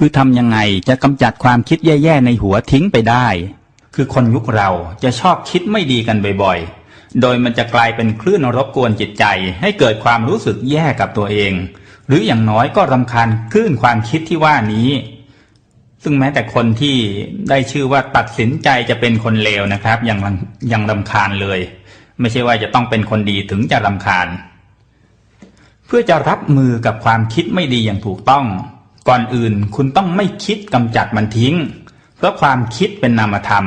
คือทำยังไงจะกำจัดความคิดแย่ๆในหัวทิ้งไปได้ คือคนยุคเราจะชอบคิดไม่ดีกันบ่อยๆ โดยมันจะกลายเป็นคลื่นรบกวนจิตใจ ให้เกิดความรู้สึกแย่กับตัวเอง หรืออย่างน้อยก็รำคาญคลื่นความคิดที่ว่านี้ ซึ่งแม้แต่คนที่ได้ชื่อว่าตัดสินใจจะเป็นคนเลวนะครับยังยังรำคาญเลย ไม่ใช่ว่าจะต้องเป็นคนดีถึงจะรำคาญ เพื่อจะรับมือกับความคิดไม่ดีอย่างถูกต้อง ก่อนอื่นคุณต้องไม่คิดกำจัดมันทิ้ง เพราะความคิดเป็นนามธรรม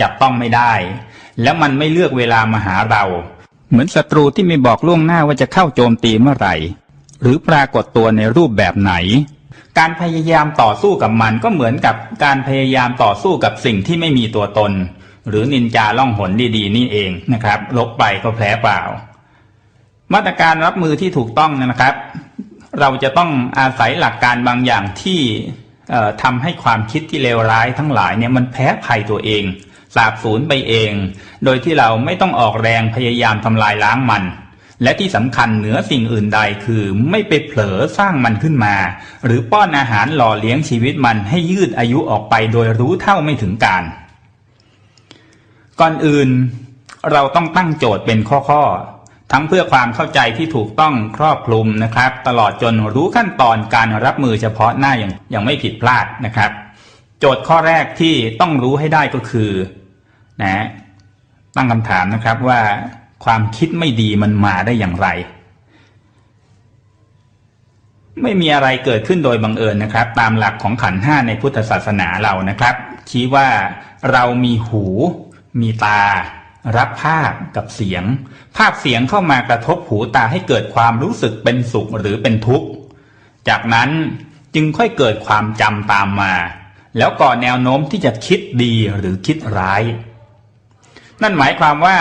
จับต้องไม่ได้ แล้วมันไม่เลือกเวลามาหาเรา เหมือนศัตรูที่ไม่บอกล่วงหน้าว่าจะเข้าโจมตีเมื่อไหร่ หรือปรากฏตัวในรูปแบบไหน การพยายามต่อสู้กับมันก็เหมือนกับการพยายามต่อสู้กับสิ่งที่ไม่มีตัวตน หรือนินจาล่องหนดีๆ นี่เองนะครับลบไปก็แพ้เปล่า มาตรการรับมือที่ถูกต้องนะครับ เราจะต้องอาศัยหลักการบางอย่างที่ทำให้ความคิดที่เลวร้ายทั้งหลายเนี่ยมันแพ้ภัยตัวเองสาบสูญไปเอง โดยที่เราไม่ต้องออกแรงพยายามทำลายล้างมัน และที่สำคัญเหนือสิ่งอื่นใดคือไม่ไปเผลอสร้างมันขึ้นมา หรือป้อนอาหารหล่อเลี้ยงชีวิตมันให้ยืดอายุออกไปโดยรู้เท่าไม่ถึงการ ก่อนอื่น เราต้องตั้งโจทย์เป็นข้อๆ ทั้งเพื่อความเข้าใจที่ถูกต้องครอบคลุมนะครับ ตลอดจนรู้ขั้นตอนการรับมือเฉพาะหน้าอย่างย่างไม่ผิดพลาดนะครับ โจทย์ข้อแรกที่ต้องรู้ให้ได้ก็คือนะตั้งคำถามนะครับว่าความคิดไม่ดีมันมาได้อย่างไร ไม่มีอะไรเกิดขึ้นโดยบังเอิญนะครับ ตามหลักของขันห้าในพุทธศาสนาเรานะครับชี้ว่าเรามีหู มีตา รับภาพกับเสียง ภาพเสียงเข้ามากระทบหูตาให้เกิดความรู้สึกเป็นสุขหรือเป็นทุกข์ จากนั้นจึงค่อยเกิดความจำตามมา แล้วก่อแนวโน้มที่จะคิดดีหรือคิดร้าย นั่นหมายความว่า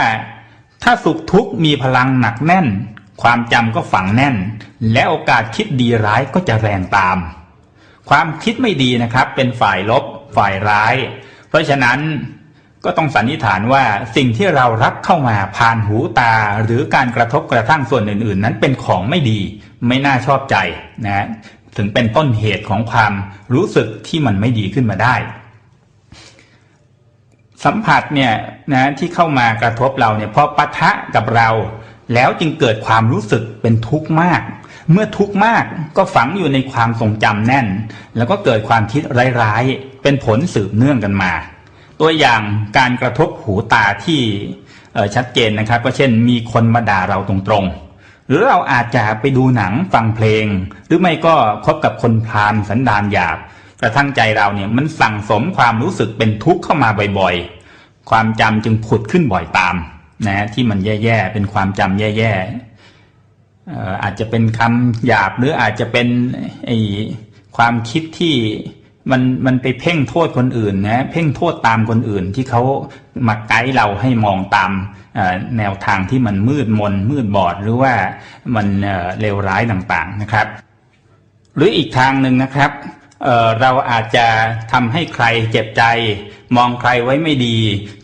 ถ้าสุขทุกข์มีพลังหนักแน่น ความจำก็ฝังแน่น และโอกาสคิดดีร้ายก็จะแรงตาม ความคิดไม่ดีนะครับเป็นฝ่ายลบ ฝ่ายร้าย เพราะฉะนั้น ก็ต้องสันนิษฐานว่าสิ่งที่เรารับเข้ามาผ่านหูตา หรือการกระทบกระทั่งส่วนอื่น ๆ นั้นเป็นของไม่ดี ไม่น่าชอบใจนะถึงเป็นต้นเหตุของความรู้สึกที่มันไม่ดีขึ้นมาได้ สัมผัสเนี่ยนะที่เข้ามากระทบเราเนี่ยพอปะทะกับเรา แล้วจึงเกิดความรู้สึกเป็นทุกข์มาก เมื่อทุกข์มากก็ฝังอยู่ในความทรงจำแน่น แล้วก็เกิดความคิดร้ายๆ เป็นผลสืบเนื่องกันมา ตัวอย่างการกระทบหูตาที่ชัดเจนนะครับ ก็เช่นมีคนมาด่าเราตรงๆ หรือเราอาจจะไปดูหนังฟังเพลง หรือไม่ก็คบกับคนพาลสันดานหยาบกระทั่งใจเราเนี่ยมันสั่งสมความรู้สึกเป็นทุกข์เข้ามาบ่อยๆ ความจำจึงผุดขึ้นบ่อยตามนะที่มันแย่ๆ เป็นความจำแย่ๆอออาจจะเป็นคำหยาบหรืออาจจะเป็นไอความคิดที่ มันมันไปเพ่งโทษคนอื่นนะเพ่งโทษตามคนอื่นที่เขามาไกด์เราให้มองตามแนวทางที่มันมืดมนมืดบอดหรือว่ามันเลวร้ายต่างๆนะครับ หรืออีกทางหนึ่งนะครับเเราอาจจะทำให้ใครเจ็บใจ มองใครไว้ไม่ดี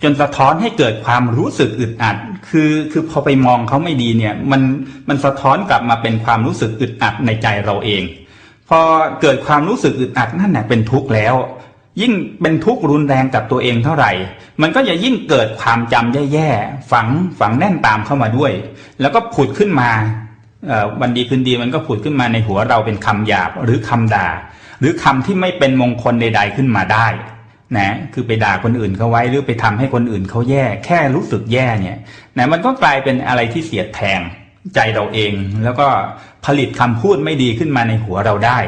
จนสะท้อนให้เกิดความรู้สึกอึดอัด คือคือพอไปมองเขาไม่ดีเนี่ยมันมันสะท้อนกลับมาเป็นความรู้สึกอึดอัดในใจเราเอง พอเกิดความรู้สึกอึดอัดนั่นแหละเป็นทุกข์แล้ว ยิ่งเป็นทุกข์รุนแรงกับตัวเองเท่าไหร่ มันก็จะยิ่งเกิดความจำแย่ๆฝังฝังแน่นตามเข้ามาด้วย แล้วก็ผุดขึ้นมาวันดีคืนดีมันก็ผุดขึ้นมาในหัวเราเป็นคำหยาบหรือคำด่า หรือคำที่ไม่เป็นมงคลใด ๆขึ้นมาได้นะคือไปด่าคนอื่นเขาไว้หรือไปทำให้คนอื่นเขาแย่ แค่รู้สึกแย่เนี่ยนะมันก็กลายเป็นอะไรที่เสียดแทง ใจเราเอง แล้วก็ผลิตคำพูดไม่ดีขึ้นมาในหัวเราได้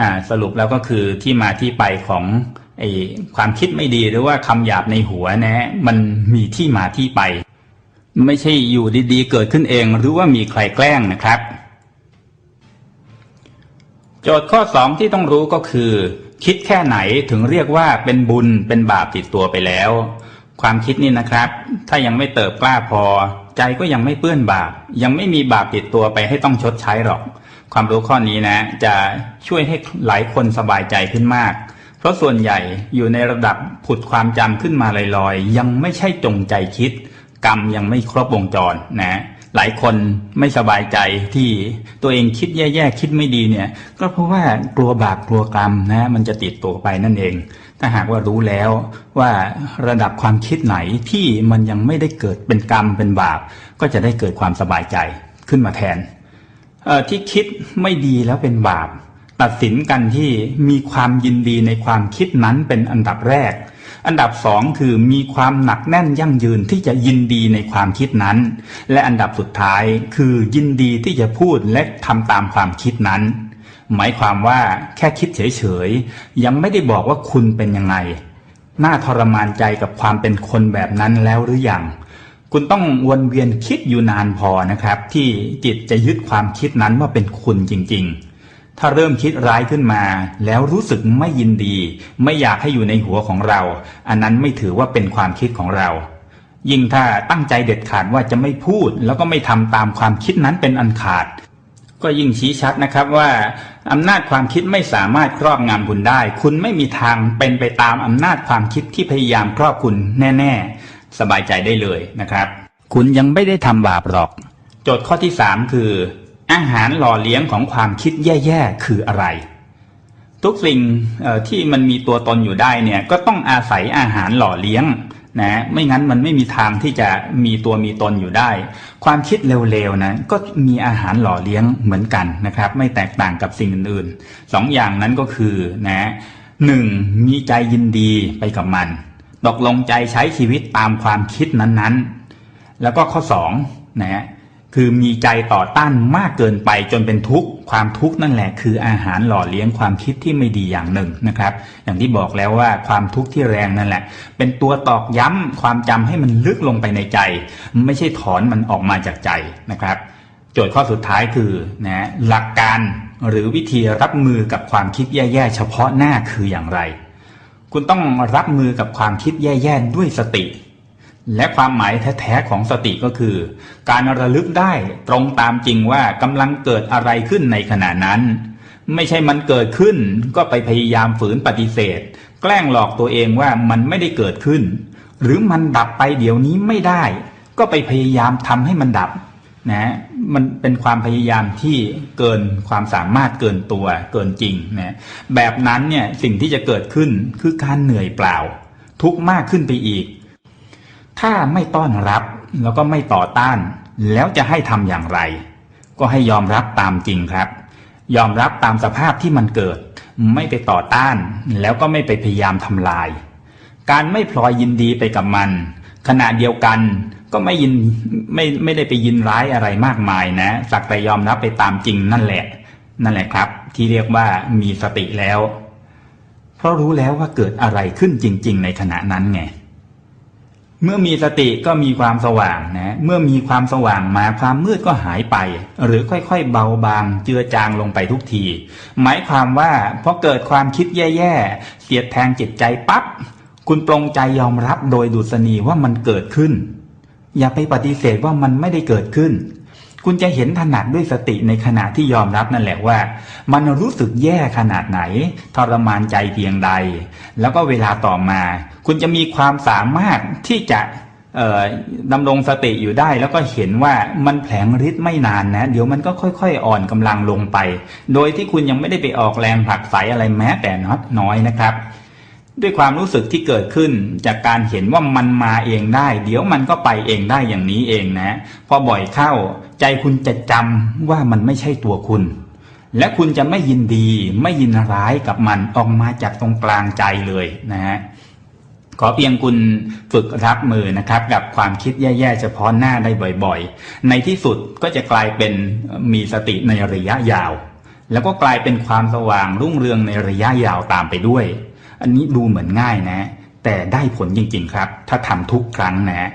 อ่าสรุปแล้วก็คือที่มาที่ไปของไอ้ความคิดไม่ดีหรือว่าคำหยาบในหัวนะฮะมันมีที่มาที่ไป ไม่ใช่อยู่ดีๆ เกิดขึ้นเอง หรือว่ามีใครแกล้งนะครับ โจทย์ข้อสองที่ต้องรู้ก็คือ คิดแค่ไหนถึงเรียกว่าเป็นบุญเป็นบาปติดตัวไปแล้ว ความคิดนี่นะครับ ถ้ายังไม่เติบกล้าพอ ใจก็ยังไม่เปื้อนบาป ยังไม่มีบาปติดตัวไปให้ต้องชดใช้หรอก ความรู้ข้อนี้นะ จะช่วยให้หลายคนสบายใจขึ้นมาก เพราะส่วนใหญ่อยู่ในระดับผุดความจำขึ้นมาลอยๆ ยังไม่ใช่จงใจคิด กรรมยังไม่ครบวงจรนะหลายคนไม่สบายใจที่ตัวเองคิดแย่ๆคิดไม่ดีเนี่ย ก็เพราะว่ากลัวบาปกลัวกรรมนะ มันจะติดตัวไปนั่นเอง ถ้าหากว่ารู้แล้วว่าระดับความคิดไหนที่มันยังไม่ได้เกิดเป็นกรรมเป็นบาป ก็จะได้เกิดความสบายใจขึ้นมาแทนที่คิดไม่ดีแล้วเป็นบาป ตัดสินกันที่มีความยินดีในความคิดนั้นเป็นอันดับแรก อันดับสองคือมีความหนักแน่นยั่งยืนที่จะยินดีในความคิดนั้น และอันดับสุดท้ายคือยินดีที่จะพูดและทำตามความคิดนั้น หมายความว่าแค่คิดเฉยๆ ยังไม่ได้บอกว่าคุณเป็นยังไง น่าทรมานใจกับความเป็นคนแบบนั้นแล้วหรือยัง คุณต้องวนเวียนคิดอยู่นานพอนะครับ ที่จิตจะยึดความคิดนั้นว่าเป็นคุณจริงๆ ถ้าเริ่มคิดร้ายขึ้นมา แล้วรู้สึกไม่ยินดี ไม่อยากให้อยู่ในหัวของเรา อันนั้นไม่ถือว่าเป็นความคิดของเรายิ่งถ้าตั้งใจเด็ดขาดว่าจะไม่พูด แล้วก็ไม่ทำตามความคิดนั้นเป็นอันขาด ก็ยิ่งชี้ชัดนะครับว่าอำนาจความคิดไม่สามารถครอบงำคุณได้ คุณไม่มีทางเป็นไปตามอำนาจความคิดที่พยายามครอบคุณแน่ๆ สบายใจได้เลยนะครับ คุณยังไม่ได้ทำบาปหรอก โจทย์ข้อที่สามคือ อาหารหล่อเลี้ยงของความคิดแย่ๆ คืออะไร ทุกสิ่งที่มันมีตัวตนอยู่ได้เนี่ยก็ต้องอาศัยอาหารหล่อเลี้ยง นะไม่งั้นมันไม่มีทางที่จะมีตัวมีตนอยู่ได้ ความคิดเร็วๆนะก็มีอาหารหล่อเลี้ยงเหมือนกันนะครับ ไม่แตกต่างกับสิ่งอื่นๆสองอย่างนั้นก็คือนะหนึ่งมีใจยินดีไปกับมันตกลงใจใช้ชีวิตตามความคิดนั้นๆ แล้วก็ข้อสองนะฮะ คือมีใจต่อต้านมากเกินไปจนเป็นทุกข์ความทุกข์นั่นแหละคืออาหารหล่อเลี้ยงความคิดที่ไม่ดีอย่างหนึ่งนะครับ อย่างที่บอกแล้วว่าความทุกข์ที่แรงนั่นแหละ เป็นตัวตอกย้ำความจำให้มันลึกลงไปในใจ ไม่ใช่ถอนมันออกมาจากใจนะครับ โจทย์ข้อสุดท้ายคือนะหลักการหรือวิธีรับมือกับความคิดแย่ๆเฉพาะหน้าคืออย่างไร คุณต้องรับมือกับความคิดแย่ๆด้วยสติ และความหมายแท้ๆของสติก็คือ การระลึกได้ตรงตามจริงว่ากำลังเกิดอะไรขึ้นในขณะนั้น ไม่ใช่มันเกิดขึ้นก็ไปพยายามฝืนปฏิเสธ แกล้งหลอกตัวเองว่ามันไม่ได้เกิดขึ้น หรือมันดับไปเดี๋ยวนี้ไม่ได้ ก็ไปพยายามทำให้มันดับนะมันเป็นความพยายามที่เกินความสามารถเกินตัวเกินจริงนะแบบนั้นเนี่ยสิ่งที่จะเกิดขึ้นคือการเหนื่อยเปล่า ทุกข์มากขึ้นไปอีก ถ้าไม่ต้อนรับแล้วก็ไม่ต่อต้าน แล้วจะให้ทำอย่างไร ก็ให้ยอมรับตามจริงครับ ยอมรับตามสภาพที่มันเกิด ไม่ไปต่อต้าน แล้วก็ไม่ไปพยายามทำลาย การไม่พลอยยินดีไปกับมัน ขณะเดียวกันก็ไม่ยินไม่ไม่ได้ไปยินร้ายอะไรมากมายนะ สักแต่ยอมรับไปตามจริงนั่นแหละ นั่นแหละครับ ที่เรียกว่ามีสติแล้ว เพราะรู้แล้วว่าเกิดอะไรขึ้นจริง ๆ ในขณะนั้นไง เมื่อมีสติก็มีความสว่างนะ เมื่อมีความสว่างมาความมืดก็หายไป หรือค่อยๆเบาบางเจือจางลงไปทุกที หมายความว่าพอเกิดความคิดแย่ๆเสียดแทงจิตใจปั๊บคุณปรงใจยอมรับโดยดุษณีว่ามันเกิดขึ้น อย่าไปปฏิเสธว่ามันไม่ได้เกิดขึ้น คุณจะเห็นถนัดด้วยสติในขณะที่ยอมรับนั่นแหละว่า มันรู้สึกแย่ขนาดไหน ทรมานใจเพียงใด แล้วก็เวลาต่อมา คุณจะมีความสามารถที่จะดำรงสติอยู่ได้แล้วก็เห็นว่ามันแผลงฤทธิ์ไม่นานนะ เดี๋ยวมันก็ค่อยๆ อ่อนกำลังลงไป โดยที่คุณยังไม่ได้ไปออกแรงผลักไสอะไรแม้แต่น้อยนะครับ ด้วยความรู้สึกที่เกิดขึ้นจากการเห็นว่ามันมาเองได้ เดี๋ยวมันก็ไปเองได้อย่างนี้เองนะ พอบ่อยเข้าใจคุณจะจำว่ามันไม่ใช่ตัวคุณ และคุณจะไม่ยินดีไม่ยินร้ายกับมันออกมาจากตรงกลางใจเลยนะฮะขอเพียงคุณฝึกรับมือนะครับ กับความคิดแย่ๆเฉพาะหน้าได้บ่อยๆ ในที่สุดก็จะกลายเป็นมีสติในระยะยาว แล้วก็กลายเป็นความสว่างรุ่งเรืองในระยะยาวตามไปด้วย อันนี้ดูเหมือนง่ายนะ แต่ได้ผลจริงๆครับ ถ้าทำทุกครั้งนะ